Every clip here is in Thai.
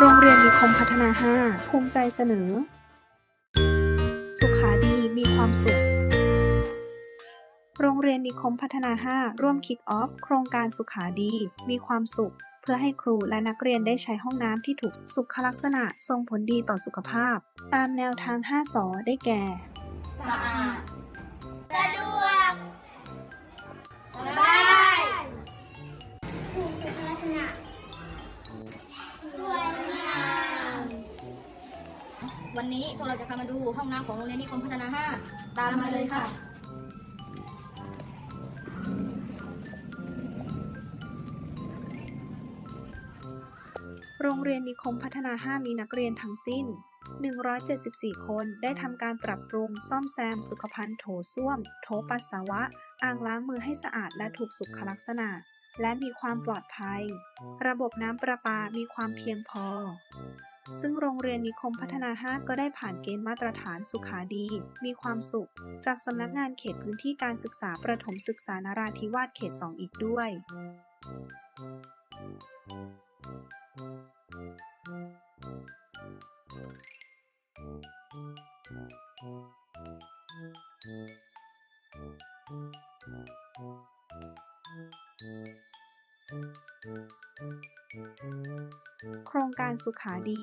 โรงเรียนนิคมพัฒนา 5 ภูมิใจเสนอ สุขาดีมีความสุข โรงเรียนนิคมพัฒนา 5 ร่วมคิกออฟโครงการสุขาดี มีความสุข เพื่อให้ครูและนักเรียนได้ใช้ห้องน้ำที่ถูกสุขลักษณะส่งผลดีต่อสุขภาพ ตามแนวทาง 5สอได้แก่ สะอาด วันนี้พวกเราจะพามาดูห้องน้ำของโรงเรียนนิคมพัฒนา 5 ตามมาเลยค่ะ โรงเรียนนิคมพัฒนา 5 มีนักเรียนทั้งสิ้น 174 คนได้ทำการปรับปรุงซ่อมแซม สุขภัณฑ์โถส้วม โถปัสสาวะ อ่างล้างมือให้สะอาดและถูกสุขลักษณะและมีความปลอดภัย ระบบน้ำประปามีความเพียงพอ ซึ่งโรงเรียนนิคมพัฒนา 5 ก็ได้ผ่านเกณฑ์มาตรฐานสุขาดี มีความสุข จากสำนักงานเขตพื้นที่การศึกษาประถมศึกษานราธิวาสเขต 2 อีกด้วย โครงการสุขาดี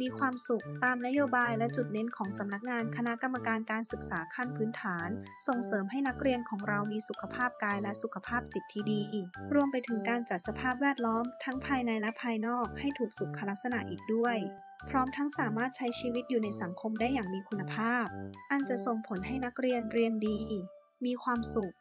มีความสุขตามนโยบายและจุดเน้นของสำนักงานคณะกรรมการการศึกษาขั้นพื้นฐาน ส่งเสริมให้นักเรียนของเรามีสุขภาพกายและสุขภาพจิตที่ดี รวมไปถึงการจัดสภาพแวดล้อมทั้งภายในและภายนอกให้ถูกสุขลักษณะอีกด้วยพร้อมทั้งสามารถใช้ชีวิตอยู่ในสังคมได้อย่างมีคุณภาพ อันจะส่งผลให้นักเรียนเรียนดี มีความสุข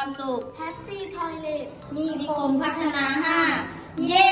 ความสุขแฮปปี้ทอยเลทนิคมพัฒนา 5 เย้